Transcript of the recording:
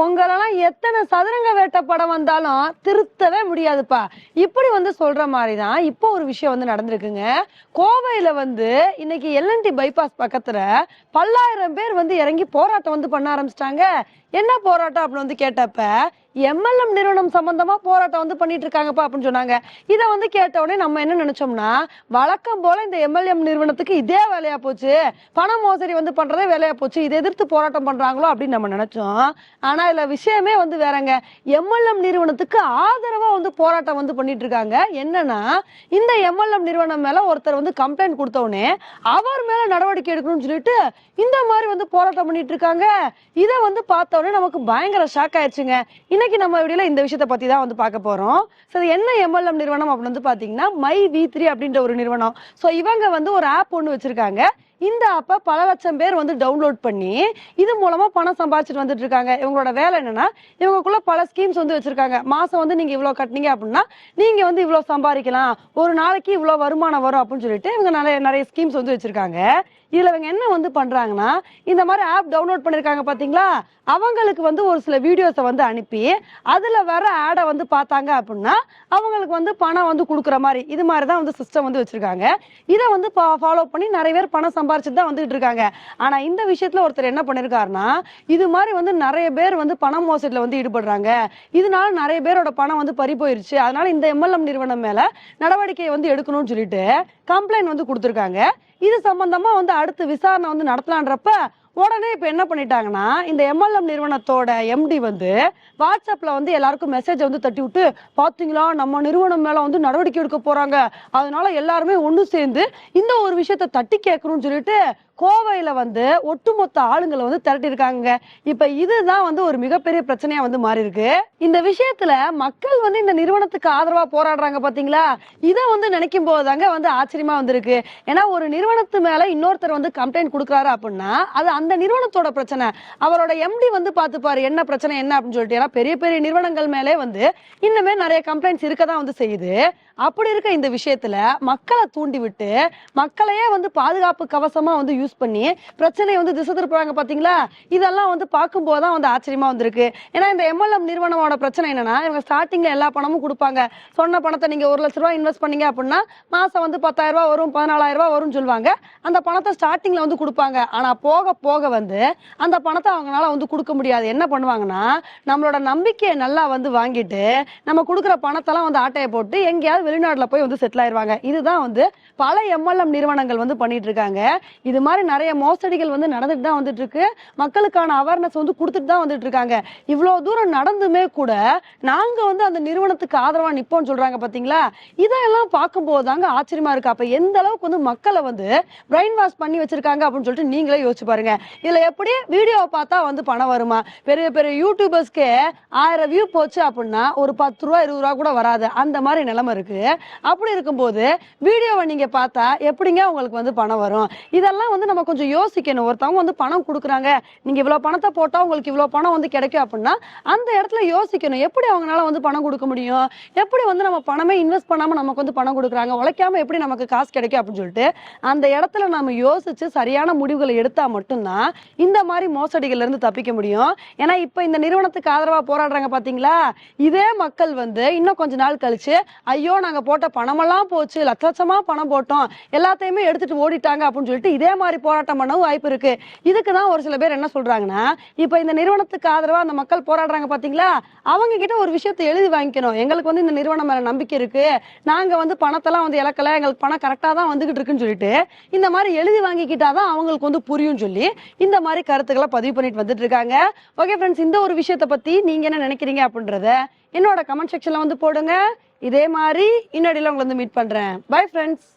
உங்களெல்லாம் எத்தனை சதுரங்க வேட்டை படம் வந்தாலும் திருத்தவே முடியாதுப்பா. இப்படி வந்து சொல்ற மாதிரி தான் இப்போ ஒரு விஷயம் வந்து நடந்திருக்குங்க. கோவையில வந்து இன்னைக்கு எல்என்டி பைபாஸ் பக்கத்துல பல்லாயிரம் பேர் வந்து இறங்கி போராட்டம் வந்து பண்ண ஆரம்பிச்சிட்டாங்க. என்ன போராட்டம் அப்படின்னு வந்து கேட்டப்ப எம்எல்எம் நிறுவனம் சம்பந்தமா போராட்டம் வந்து பண்ணிட்டு இருக்காங்கப்பா அப்படின்னு சொன்னாங்க. இதை வந்து கேட்ட உடனே நம்ம என்ன நினைச்சோம்னா வழக்கம் போல இந்த எம்எல்எம் நிறுவனத்துக்கு இதே வேலையா போச்சு. பண மோசடி வந்து பண்றதே வேலையா போச்சு. இதை எதிர்த்து போராட்டம் பண்றாங்களோ அப்படின்னு நம்ம நினைச்சோம். ஆனா இதுல விஷயமே வந்து வேறங்க. எம்எல்எம் நிறுவனத்துக்கு ஆதரவா வந்து போராட்டம் வந்து பண்ணிட்டு இருக்காங்க என்னன்னா இந்த எம்எல்எம் நிறுவனம் மேல ஒருத்தர் வந்து கம்ப்ளைண்ட் கொடுத்த உடனே அவர் மேல நடவடிக்கை எடுக்கணும்னு சொல்லிட்டு இந்த மாதிரி வந்து போராட்டம் பண்ணிட்டு இருக்காங்க இதை வந்து பார்த்த உடனே நமக்கு பயங்கர ஷாக் ஆயிடுச்சுங்க. இன்னைக்கு நம்ம வீடியோல இந்த விஷயத்தை பத்தி தான் வந்து பார்க்க போறோம். ஸோ என்ன எம்எல்எம் நிறுவனம் அப்படின்னு வந்து பாத்தீங்கன்னா மை வி த்ரீ அப்படின்ற ஒரு நிறுவனம். ஸோ இவங்க வந்து ஒரு ஆப் ஒன்று வச்சிருக்காங்க. இந்த ஆப்பை பல லட்சம் பேர் வந்து டவுன்லோட் பண்ணி இது மூலமா பணம் சம்பாதிச்சுட்டு வந்துட்டு இருக்காங்க. இவங்களோட வேலை என்னன்னா இவங்களுக்குள்ள பல ஸ்கீம்ஸ் வந்து வச்சிருக்காங்க. மாசம் வந்து நீங்க இவ்வளவு கட்டினீங்க அப்படின்னா நீங்க வந்து இவ்வளவு சம்பாதிக்கலாம். ஒரு நாளைக்கு இவ்வளவு வருமானம் வரும் அப்படின்னு சொல்லிட்டு இவங்க நிறைய நிறைய ஸ்கீம்ஸ் வந்து வச்சிருக்காங்க. இதுல இவங்க என்ன வந்து பண்றாங்கன்னா இந்த மாதிரி ஆப் டவுன்லோட் பண்ணிருக்காங்க பாத்தீங்களா? அவங்களுக்கு வந்து ஒரு சில வீடியோஸை வந்து அனுப்பி அதுல வர ஆடை வந்து பார்த்தாங்க அப்படின்னா அவங்களுக்கு வந்து பணம் வந்து கொடுக்குற மாதிரி இது மாதிரி தான் வந்து சிஸ்டம் வந்து வச்சிருக்காங்க. இதை வந்து ஃபாலோ பண்ணி நிறைய பேர் பணம் சம்பாரிச்சுட்டு தான் வந்துட்டு இருக்காங்க. ஆனா இந்த விஷயத்துல ஒருத்தர் என்ன பண்ணிருக்காருன்னா இது மாதிரி வந்து நிறைய பேர் வந்து பண மோசடியில வந்து ஈடுபடுறாங்க. இதனால நிறைய பேரோட பணம் வந்து பறி போயிருச்சு. அதனால இந்த எம்எல்எம் நிறுவனம் மேல நடவடிக்கை வந்து எடுக்கணும்னு சொல்லிட்டு கம்ப்ளைண்ட் வந்து கொடுத்துருக்காங்க. இது சம்பந்தமா வந்து அடுத்து விசாரணை வந்து நடத்தலான்றப்ப உடனே இப்போ என்ன பண்ணிட்டாங்கன்னா இந்த எம்எல்எம் நிறுவனத்தோட எம்டி வந்து வாட்ஸ்அப்பில் வந்து எல்லாருக்கும் மெசேஜ் வந்து தட்டி விட்டு பார்த்தீங்களா நம்ம நிறுவனம் மேலே வந்து நடவடிக்கை எடுக்க போகிறாங்க அதனால எல்லாருமே ஒன்று சேர்ந்து இந்த ஒரு விஷயத்த தட்டி கேட்கணும்னு சொல்லிட்டு கோவையில் வந்து ஒட்டுமொத்த ஆளுங்களை வந்து திரட்டியிருக்காங்க. இப்போ இதுதான் வந்து ஒரு மிகப்பெரிய பிரச்சனையாக வந்து மாறி இருக்கு இந்த விஷயத்தில் மக்கள் வந்து இந்த நிறுவனத்துக்கு ஆதரவாக போராடுறாங்க பார்த்தீங்களா இதை வந்து நினைக்கும் போது தாங்க வந்து ஆச்சரியமாக வந்திருக்கு. ஏன்னா ஒரு நிறுவனத்து மேலே இன்னொருத்தர் வந்து கம்ப்ளைண்ட் கொடுக்குறாரு அப்படின்னா அது அந்த நிறுவனத்தோட பிரச்சனை. அவரோட எம்டி வந்து பாத்துப்பாரு என்ன பிரச்சனை என்ன அப்படின்னு சொல்லிட்டு. ஏன்னா பெரிய பெரிய நிறுவனங்கள் மேலே வந்து இன்னுமே நிறைய கம்ப்ளைண்ட்ஸ் இருக்கதான் வந்து செய்யுது. அப்படி இருக்க இந்த விஷயத்துல மக்களை தூண்டி விட்டு மக்களையே வந்து பாதுகாப்பு கவசமா வந்து யூஸ் பண்ணி பிரச்சனையை வந்து திசை திருப்புறாங்க பாத்தீங்களா? இதெல்லாம் வந்து பார்க்கும்போது தான் வந்து ஆச்சரியமா வந்திருக்கு. ஏன்னா இந்த எம்எல்எம் நிறுவனமோட பிரச்சனை என்னன்னா இவங்க ஸ்டார்டிங்ல எல்லா பணமும் கொடுப்பாங்க. சொன்ன பணத்தை நீங்க ஒரு லட்ச ரூபாய் இன்வெஸ்ட் பண்ணீங்க அப்படின்னா மாசம் வந்து பத்தாயிரம் ரூபாய் வரும் பதினாலாயிரம் ரூபாய் வரும்னு சொல்லுவாங்க. அந்த பணத்தை ஸ்டார்டிங்ல வந்து கொடுப்பாங்க. ஆனா போக போக போக வந்து அந்த பணத்தை அவங்களால வந்து கொடுக்க முடியாது. என்ன பண்ணுவாங்கன்னா நம்மளோட நம்பிக்கையை நல்லா வந்து வாங்கிட்டு நம்ம கொடுக்குற பணத்தெல்லாம் வந்து ஆட்டையை போட்டு எங்கேயாவது வெளிநாட்டில் போய் வந்து செட்டில் ஆயிடுவாங்க இதுதான் வந்து பல எம்எல்எம் நிறுவனங்கள் வந்து பண்ணிட்டு இருக்காங்க. இது மாதிரி நிறைய மோசடிகள் வந்து நடந்துட்டு தான் வந்துட்டு இருக்கு. மக்களுக்கான அவேர்னஸ் வந்து கொடுத்துட்டு தான் வந்துட்டு இருக்காங்க. இவ்வளோ தூரம் நடந்துமே கூட நாங்கள் வந்து அந்த நிறுவனத்துக்கு ஆதரவாக நிற்போம்னு சொல்றாங்க பார்த்தீங்களா இதெல்லாம் பார்க்கும்போது தாங்க ஆச்சரியமா இருக்கு. அப்போ எந்த அளவுக்கு வந்து மக்களை வந்து பிரெயின் வாஷ் பண்ணி வச்சிருக்காங்க அப்படின்னு சொல்லிட்டு நீங்களே யோசிச்சு பாருங்க. இதுல எப்படி வீடியோவை பார்த்தா வந்து பணம் வருமா? பெரிய பெரிய யூடியூபர்ஸ்க்கே ஆயிரம் வியூ போச்சு அப்படின்னா ஒரு பத்து ரூபா இருபது ரூபா கூட வராது. அந்த மாதிரி நிலைமை இருக்கு. அப்படி இருக்கும்போது வீடியோவை நீங்க பார்த்தா எப்படிங்க உங்களுக்கு வந்து பணம் வரும்? இதெல்லாம் வந்து நம்ம கொஞ்சம் யோசிக்கணும். ஒருத்தவங்க வந்து பணம் கொடுக்குறாங்க. நீங்க இவ்வளவு பணத்தை போட்டா உங்களுக்கு இவ்வளவு பணம் வந்து கிடைக்கும் அப்படின்னா அந்த இடத்துல யோசிக்கணும். எப்படி அவங்களால வந்து பணம் கொடுக்க முடியும்? எப்படி வந்து நம்ம பணமே இன்வெஸ்ட் பண்ணாம நமக்கு வந்து பணம் கொடுக்குறாங்க? உழைக்காம எப்படி நமக்கு காசு கிடைக்கும் அப்படின்னு சொல்லிட்டு அந்த இடத்துல நம்ம யோசிச்சு சரியான முடிவுகளை எடுத்தா மட்டும்தான் இந்த மாதிரி மோசடிகள்ல இருந்து தப்பிக்க முடியும். ஏன்னா இப்ப இந்த நிறுவனத்துக்கு ஆதரவா போராடுறாங்க பாத்தீங்களா? இதே மக்கள் வந்து இன்னும் கொஞ்ச நாள் கழிச்சு ஐயோ நாங்க போட்ட பணமெல்லாம் போச்சு லட்ச லட்சமா பணம் போட்டோம் எல்லாத்தையுமே எடுத்துட்டு ஓடிட்டாங்க அப்படின்னு சொல்லிட்டு இதே மாதிரி போராட்டம் பண்ணவும் வாய்ப்பு இருக்கு. இதுக்கு தான் ஒரு சில பேர் என்ன சொல்றாங்கன்னா இப்ப இந்த நிறுவனத்துக்கு ஆதரவா அந்த மக்கள் போராடுறாங்க பாத்தீங்களா? அவங்க கிட்ட ஒரு விஷயத்தை எழுதி வாங்கிக்கணும். எங்களுக்கு வந்து இந்த நிறுவனம் மேல நம்பிக்கை இருக்கு. நாங்க வந்து பணத்தெல்லாம் வந்து இழக்கல எங்களுக்கு பணம் கரெக்டா தான் வந்துகிட்டு இருக்குன்னு சொல்லிட்டு இந்த மாதிரி எழுதி வாங்கிக்கிட்டாதான் அவங்களுக்கு வந்து புரியும் சொல்லி இந்த மாதிரி கருத்துக்களை பதிவு பண்ணிட்டு வந்துட்டு இருக்காங்க ஓகே ஃப்ரெண்ட்ஸ் இந்த ஒரு விஷயத்தை பத்தி நீங்க என்ன நினைக்கிறீங்க அப்படின்றத என்னோட கமெண்ட் செக்ஷன்ல வந்து போடுங்க. இதே மாதிரி இன்னடியில் உங்களை வந்து மீட் பண்றேன். Bye friends